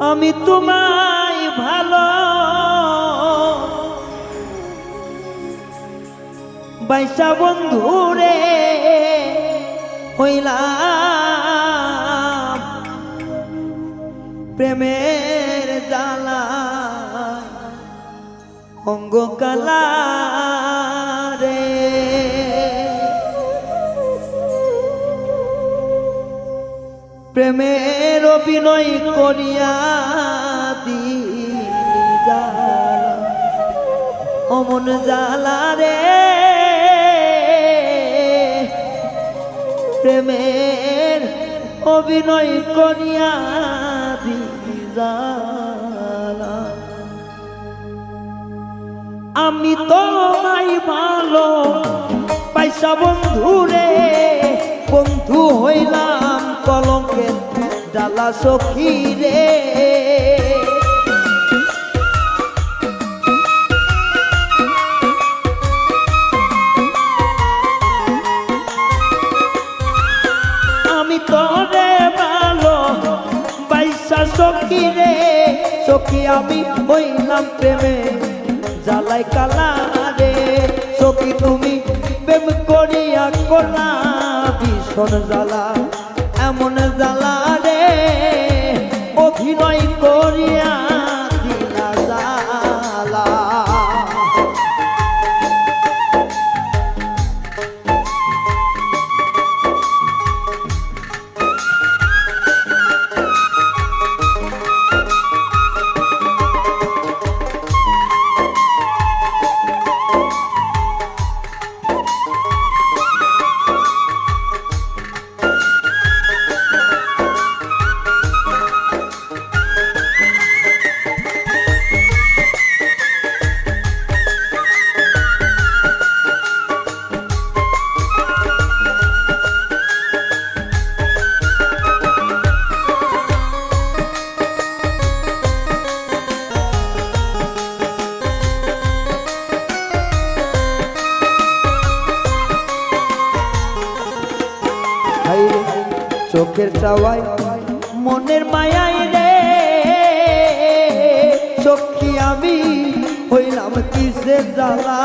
আমি তোমায় ভালো বাইসা বন্ধু রে হইলাম প্রেমের জ্বালা অঙ্গ কালা প্রেমের অভিনয় করিয়া দিলি অমন জ্বালা রে। প্রেমের অভিনয় করিয়া দিলি আমি তোমায় ভালো পাইসা বন্ধু রে, বন্ধু হইলাম। কলঙ্কের ডালা সখী রে। আমি তোরে ভালো বাইসা সখী রে। সখী আমি হইলাম প্রেমে, জ্বালাই কালা রে। সখী তুমি প্রেম করিয়া করলা ভীষণ জ্বালা। এমন জ্বালা রে? অভিনয় করিয়া চোখের চাওয়াই মনের মায়াই রে। সখী আমি হইলাম কিসে জ্বালা?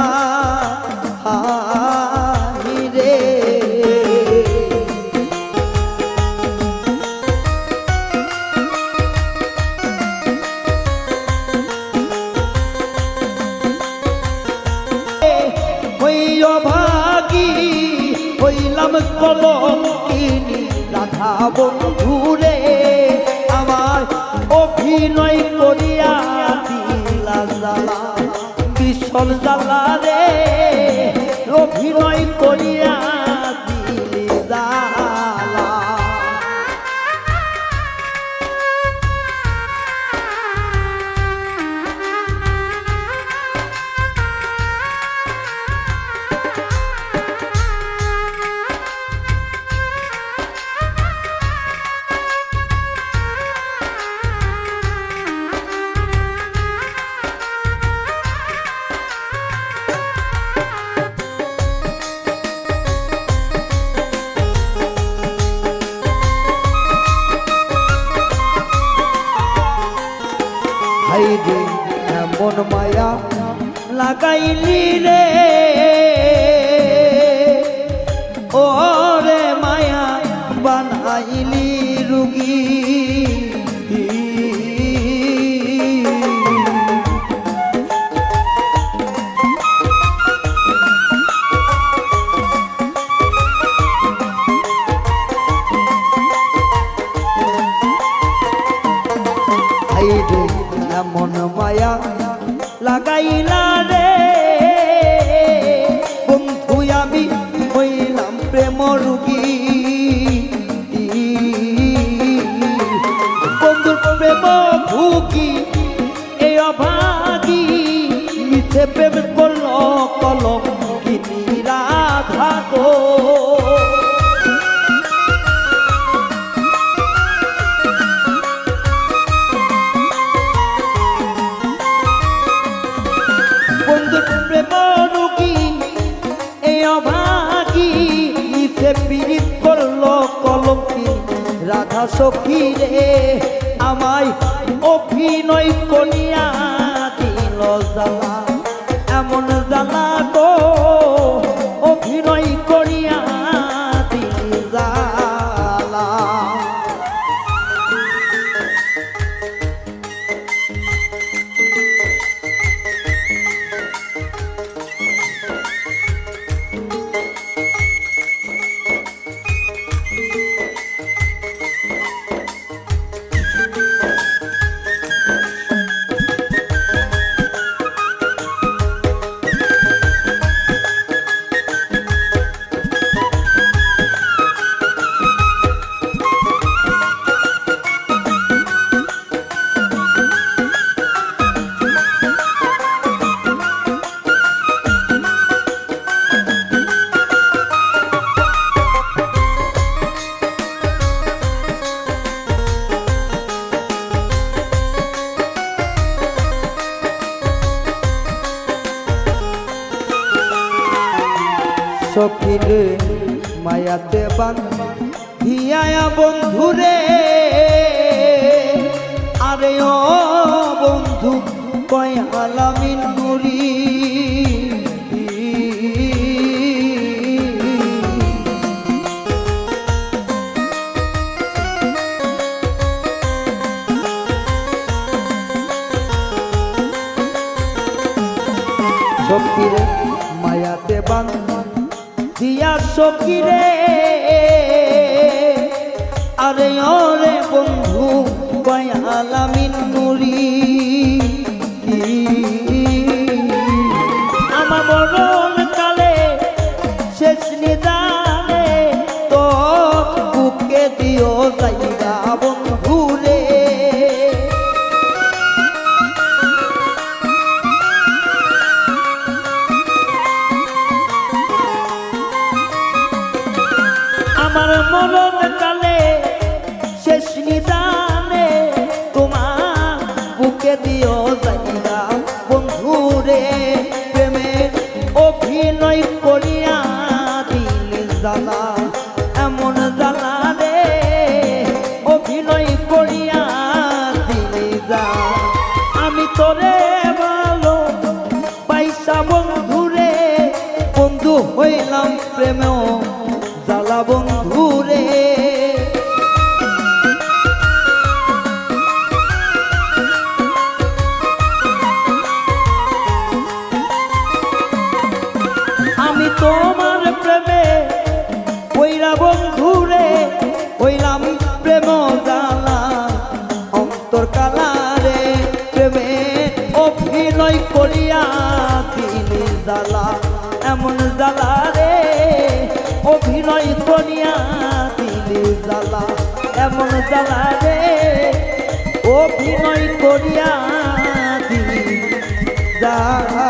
ভাগি হইলাম কলঙ্কিনী। রাধা বন্ধুরে আমার অভিনয় করিয়া দিলা জ্বালা বিশল জ্বালা রে। অভিনয় করিয়া রে এমন মায়া লাগাইলি রে। ও এমন মায়া লাগাইলা রে। বন্ধু, আমি হইলাম প্রেম রুগী। বন্ধুর প্রেম ভুগি এই অভাগী। মিছে প্রেম করল কিনি রাধা গো। রাধা সখী রে আমায় অভিনয় করিয়া দিল জ্বালা এমন জ্বালা গো সখিরে মায়াতে বান হিয়া বন্ধুরে। আরে ও বন্ধু কয় আলামিন নুরি। সখিরে আরে অরে বন্ধু বয়ালামিন নুরি আমার মরণ কালে শেষ নিদানে আমার মরণ কালে শেষ নিদানে তোমার বুকে দিও যাইবা বন্ধুরে প্রেমের অভিনয় করিয়া দিল জ্বালা বন্ধুরে জ্বালা এমন জ্বালা রে অভিনয় করিয়া দি জ্বালা